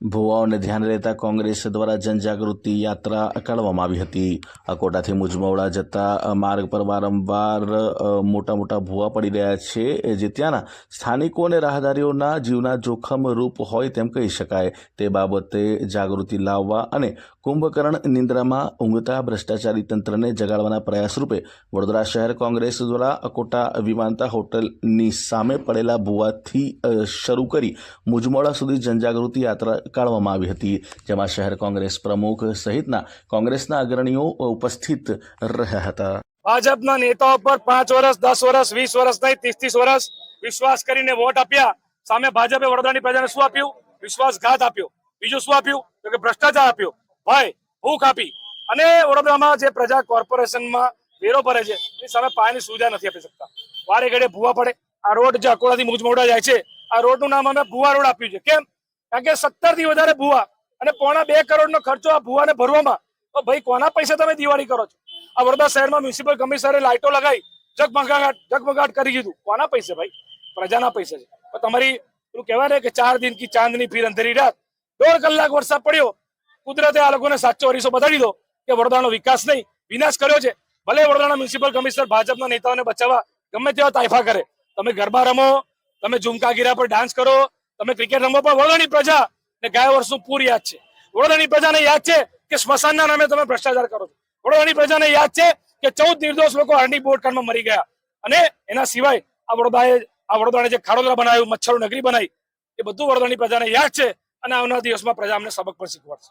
ભુવાઓને ધ્યાને રહેતા કોંગ્રેસ દ્વારા જનજાગૃતિ યાત્રા કાઢવામાં આવી હતી. અકોટાથી મુજમવડા જતા માર્ગ પર વારંવાર મોટા મોટા ભૂવા પડી રહ્યા છે જે ત્યાંના સ્થાનિકો અને રાહદારીઓના જીવના જોખમ રૂપ હોય તેમ કહી શકાય. તે બાબતે જાગૃતિ લાવવા અને કુંભકર્ણ નિંદ્રામાં ઊંઘતા ભ્રષ્ટાચારી તંત્રને જગાડવાના પ્રયાસ રૂપે વડોદરા શહેર કોંગ્રેસ દ્વારા અકોટા વિમાનતા હોટલની સામે પડેલા ભૂવાથી શરૂ કરી મુજમોડા સુધી જનજાગૃતિ યાત્રા કાઢવામાં આવી હતી, જેમાં શહેર કોંગ્રેસ પ્રમુખ સહિતના કોંગ્રેસના અગ્રણીઓ ઉપસ્થિત રહ્યા હતા. ભાજપના નેતાઓ પર પાંચ વર્ષ, દસ વર્ષ, વીસ વર્ષ નહીં ત્રીસ ત્રીસ વર્ષ વિશ્વાસ કરીને વોટ આપ્યા. સામે ભાજપે વડોદરાની પ્રજાને શું આપ્યું? વિશ્વાસઘાત આપ્યો. બીજું શું આપ્યું? તો કે ભ્રષ્ટાચાર આપ્યો. ભાઈ, ભૂખ આપી. અને વડોદરામાં જે પ્રજા કોર્પોરેશનમાં વેરો ભરે છે એ સામે પાયાની સુવિધા નથી આપી શકતા. વારે ઘડે ભૂવા પડે. આ રોડ જે અકોલાથી મુજમોડા જાય છે, આ રોડનું નામ અમે ભૂવા રોડ આપ્યું છે. કેમ? કારણ કે સત્તરથી વધારે ભૂવા અને પોણા બે કરોડનો ખર્ચો આ ભૂવાને ભરવામાં. તો ભાઈ, કોના પૈસા તમે દિવાળી કરો છો? આ વડોદરા શહેરમાં મ્યુનિસિપલ કમિશનરે લાઇટો લગાવી જગમગાટ જગમગાટ કરી દીધું. કોના પૈસે ભાઈ? પ્રજાના પૈસે છે. તમારી પેલું કહેવાય ને કે ચાર દિન કી ચાંદની ફીર અંધેરી રાત. દોઢ કલાક વરસાદ પડ્યો. કુદરતે આ લોકોને સાચો અરીસો બતાવી દીધો કે વડોદરાનો વિકાસ નહીં. વિનાશ કર્યો છે. ભલે વડોદરાના મ્યુનિસિપલ કમિશનર ભાજપના નેતાઓને બચાવવા ગમે તેવા તાઇફા કરે. તમે ગરબા રમો, તમે ઝુમકા ગીરા પર ડાન્સ કરો તમે ક્રિકેટ રમો પણ વડોદરાની પ્રજા ને ગયા વર્ષનું પૂર યાદ છે. વડોદરાની પ્રજાને યાદ છે કે સ્મશાનના નામે તમે ભ્રષ્ટાચાર કરો છો. વડોદરાની પ્રજાને યાદ છે કે ચૌદ નિર્દોષ લોકો આરડી બોટકાંડમાં મરી ગયા. અને એના સિવાય આ વડોદરાએ, આ વડોદરાને જે ખાડોદરા બનાવ્યું મચ્છરો નગરી બનાવી, એ બધું વડોદરાની પ્રજાને યાદ છે અને આવનાર દિવસમાં પ્રજા અમને સબક પણ શીખવાડશે.